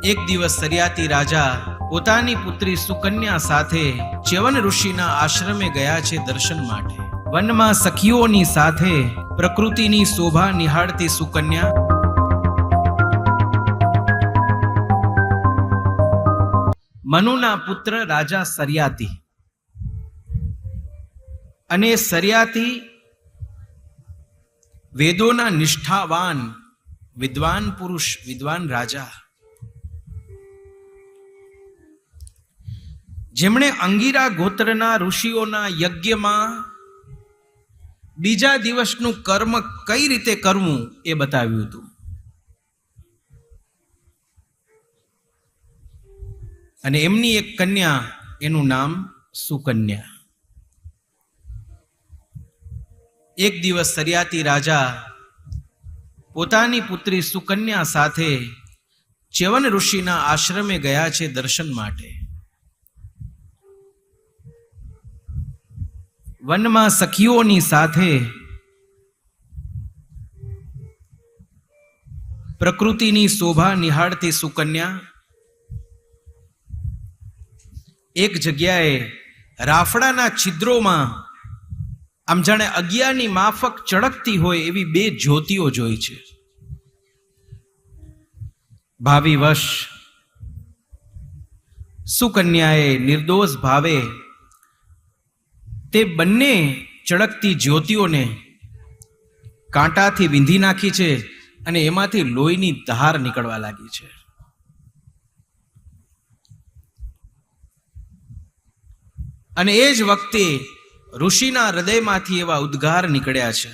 એક દિવસ સરિયાતી રાજા પોતાની પુત્રી સુકન્યા સાથે ચ્યવન ઋષિના આશ્રમે ગયા છે દર્શન માટે. વનમાં સખીઓની સાથે પ્રકૃતિની શોભા નિહાળતી સુકન્યા મનુના પુત્ર રાજા સરિયાતી અને સરિયાતી વેદોના નિષ્ઠાવાન, વિદ્વાન પુરુષ, વિદ્વાન રાજા જેમણે અંગીરા ગોત્રના ઋષિઓના યજ્ઞમાં બીજા દિવસનું કર્મ કઈ રીતે કરવું એ બતાવ્યું હતું. અને એમની એક કન્યા, એનું નામ સુકન્યા. એક દિવસ સરિયાતી રાજા પોતાની પુત્રી સુકન્યા સાથે ચ્યવન ઋષિના આશ્રમે ગયા છે દર્શન માટે. વનમાં સખીઓની સાથે પ્રકૃતિની શોભા નિહાળતી સુકન્યા એક જગ્યાએ રાફડાના છિદ્રોમાં, આમ જાણે અગિયારની માફક ચળકતી હોય એવી બે જ્યોતિઓ જોઈ છે. ભાવિવશ સુકન્યાએ નિર્દોષ ભાવે તે બંને ચળકતી જ્યોતિઓને કાંટાથી વીંધી નાખી છે અને એમાંથી લોહીની ધાર નીકળવા લાગી છે. અને એ જ વખતે ઋષિના હૃદયમાંથી એવા ઉદ્ગાર નીકળ્યા છે.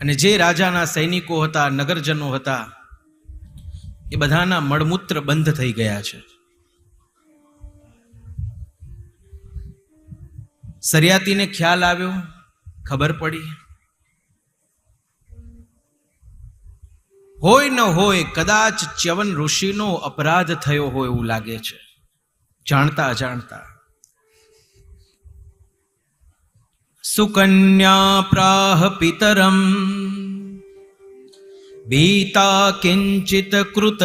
અને જે રાજાના સૈનિકો હતા, નગરજનો હતા, એ બધાના મળમૂત્ર બંધ થઈ ગયા છે. સરિયાતીને ખ્યાલ આવ્યો? ખબર પડી. હોય ન હોય, કદાચ ચ્યવન ઋષિનો અપરાધ થયો હોય એવું લાગે છે. જાણતા અજાણતા. સુકન્યા પ્રાહ પિતરમ ભીતા કિંચિત કૃત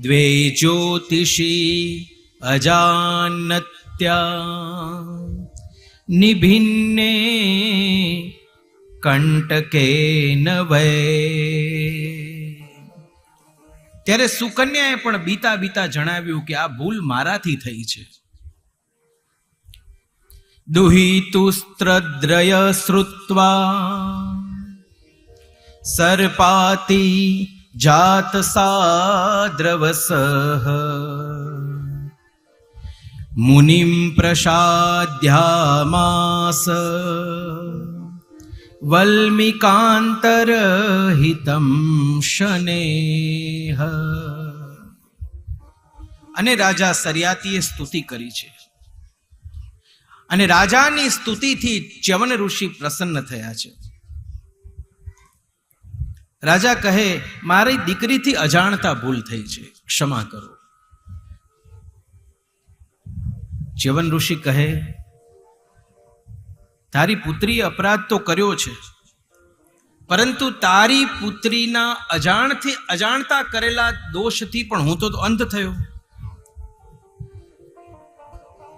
દ્વે જ્યોતિષી અજાનત્યા નિભિન્ને કંટકે વય ત્યારે સુકન્યાએ પણ બીતા બીતા જણાવ્યું કે આ ભૂલ મારાથી થઈ છે. દુહિતુસ્ત્રદ્રય શ્રુત્વા, સર્પાતી જાત સાદ્રવસ મુનિમ પ્રસાદ્યામાસ વલ્મિકાંતરહિતમ શનેહ અને રાજા સરિયાતીએ સ્તુતિ કરી છે. અને રાજાની સ્તુતિથી ચ્યવન ઋષિ પ્રસન્ન થયા છે. રાજા કહે, મારી દીકરીથી અજાણતા ભૂલ થઈ છે. ક્ષમા કરો. જીવન ઋષિ કહે, તારી પુત્રીએ અપરાધ તો કર્યો છે, પરંતુ તારી પુત્રીના અજાણથી અજાણતા કરેલા દોષથી પણ હું તો અંત થયો.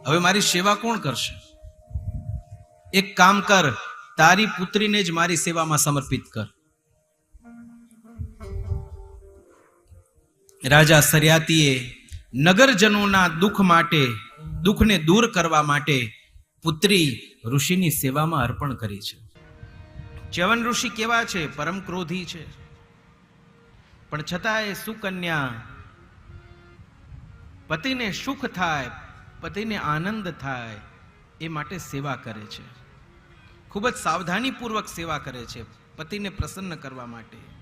હવે મારી સેવા કોણ કરશે? એક કામ કર, તારી પુત્રીને જ મારી સેવામાં સમર્પિત કર. રાજા સર્યાતીએ નગરજનોના દુઃખ માટે, દુઃખને દૂર કરવા માટે પુત્રી ઋષિની સેવામાં અર્પણ કરી છે. ચ્યવન ઋષિ કેવા છે? પરમ ક્રોધી છે. પણ છતાંય સુકન્યા પતિને સુખ થાય, પતિને આનંદ થાય એ માટે સેવા કરે છે. ખૂબ જ સાવધાનીપૂર્વક સેવા કરે છે પતિને પ્રસન્ન કરવા માટે.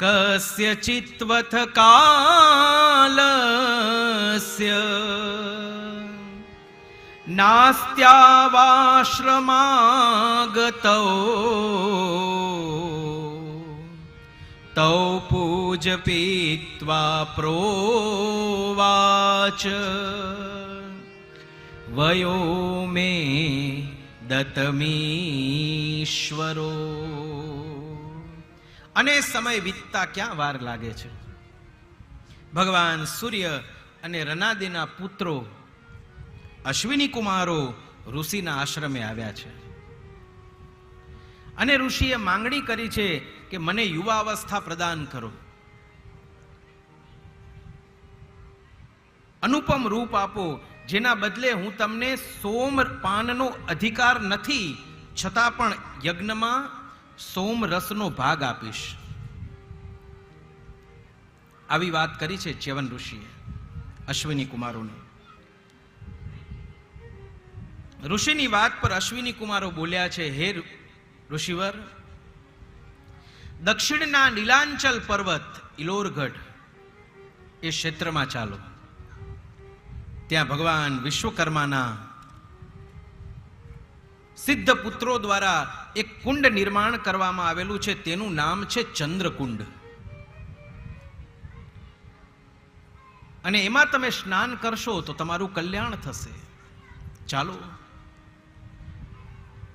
કસ્યચિત્વથ કાલસ્ય નાસ્ત્યાવાશ્રમાગતૌ તૌ પૂજપીત્વા પ્રોવાચ વયો મે દતમીશ્વરો અને સમય વીતતા ક્યાં વાર લાગે છે? ભગવાન સૂર્ય અને રનાદીના પુત્રો અશ્વિની કુમારો ઋષિના આશ્રમે આવ્યા છે. અને ઋષિએ માંગણી કરી છે કે મને યુવા અવસ્થા પ્રદાન કરો. અનુપમ રૂપ આપો, જેના બદલે હું તમને સોમ પાનનો અધિકાર નથી, છતાં પણ યજ્ઞમાં સોમ રસનો ભાગ આપીશ. આવી વાત કરી છે ચ્યવન ઋષિએ, અશ્વિની કુમારોને. ઋષિની વાત પર અશ્વિની કુમારો બોલ્યા છે, હે ઋષિવર, દક્ષિણના નીલાંચલ પર્વત ઇલોરગઢ એ ક્ષેત્રમાં ચાલો. ત્યાં ભગવાન વિશ્વકર્માના સિદ્ધ પુત્રો દ્વારા એક કુંડ નિર્માણ કરવામાં આવેલું છે. તેનું નામ છે ચંદ્રકુંડ. અને એમાં તમે સ્નાન કરશો તો તમારું કલ્યાણ થશે. ચાલો.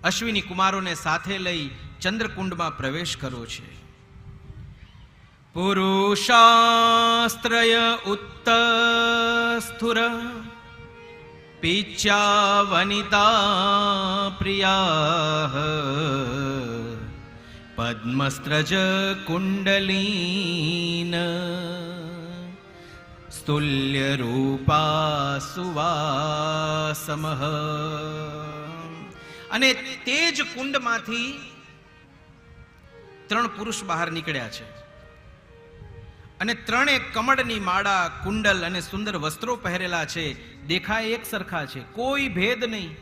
અશ્વિની કુમારોને સાથે લઈ ચંદ્રકુંડમાં પ્રવેશ કરો છે. પુરુષાસ્ત્રય ઉત્તસ્થુર પીચ્યા વનિતા પ્રિયા પદ્મસ્ત્રજ કુંડલીન સ્તુલ્યરૂપા સુવાસમહ અને તે જ કુંડમાંથી ત્રણ પુરુષ બહાર નીકળ્યા છે. અને ત્રણે કમળની માળા, કુંડલ અને સુંદર વસ્ત્રો પહેરેલા છે. દેખાય એક સરખા છે. કોઈ ભેદ નહીં.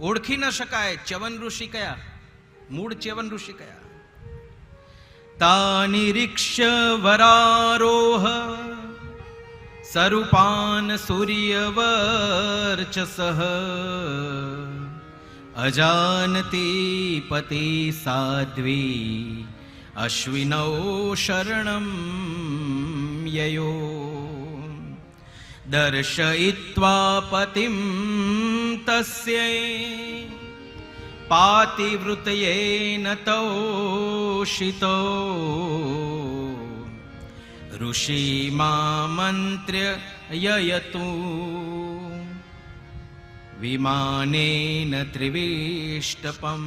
ઓળખી ન શકાય. ચ્યવન ઋષિ કયા? મૂળ ચ્યવન ઋષિ કયા? તાનિરીક્ષ્ય વરારોહ, સરૂપાન સૂર્યવર્ચસઃ, અજાનતી પતિ સાધ્વી, અશ્વિનૌ શરણમ યયો. દર્શયિત્વા પતિમ તસ્ય પાતિવૃતયેન તૌષિતો ઋષિમામંત્ર્ય યયતુ વિમાનેન ત્રિવિષ્ટપમ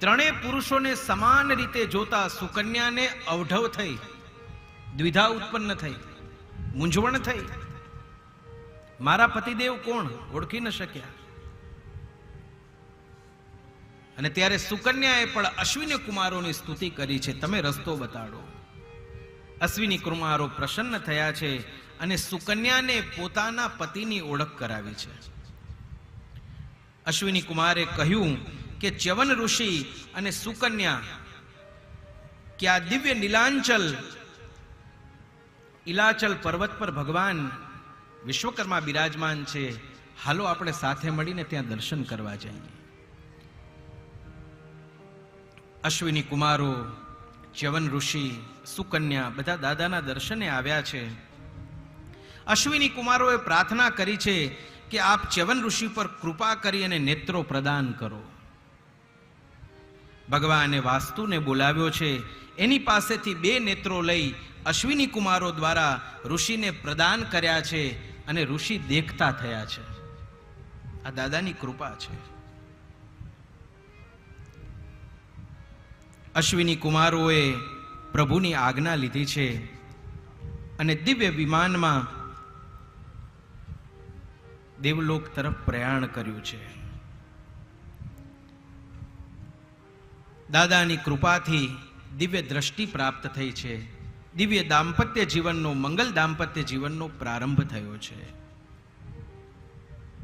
ત્રણે પુરુષોને સમાન રીતે જોતા સુકન્યાને અવઢવ થઈ દ્વિધા ઉત્પન્ન થઈ મૂંઝવણ થઈ. મારા પતિદેવ કોણ? ઓળખી ન શક્યા. અને ત્યારે સુકન્યાએ પણ અશ્વિની કુમારોની સ્તુતિ કરી છે. તમે રસ્તો બતાડો. અશ્વિની કુમારો પ્રસન્ન થયા છે અને સુકન્યાને પોતાના પતિની ઓળખ કરાવી છે. અશ્વિની કુમારે કહ્યું કે ચ્યવન ઋષિ અને સુકન્યા કે આ દિવ્ય નીલાંચલ ઇલાચલ પર્વત પર ભગવાન વિશ્વકર્મા બિરાજમાન છે. હાલો આપણે સાથે મળીને ત્યાં દર્શન કરવા જઈએ. અશ્વિની કુમારો, ચ્યવન ઋષિ, સુકન્યા બધા દાદાના દર્શને આવ્યા છે. અશ્વિની કુમારોએ પ્રાર્થના કરી છે કે આપ ચ્યવન ઋષિ પર કૃપા કરી અને નેત્રો પ્રદાન કરો. ભગવાને વાસ્તુને બોલાવ્યો છે. એની પાસેથી બે નેત્રો લઈ અશ્વિની કુમારો દ્વારા ઋષિને પ્રદાન કર્યા છે અને ઋષિ દેખતા થયા છે. આ દાદાની કૃપા છે. અશ્વિની કુમારોએ પ્રભુની આજ્ઞા લીધી છે અને દિવ્ય વિમાનમાં દેવલોક તરફ પ્રયાણ કર્યું છે. દાદાની કૃપાથી દિવ્ય દ્રષ્ટિ પ્રાપ્ત થઈ છે. દિવ્ય દાંપત્ય જીવનનો મંગલ દાંપત્ય જીવનનો પ્રારંભ થયો છે.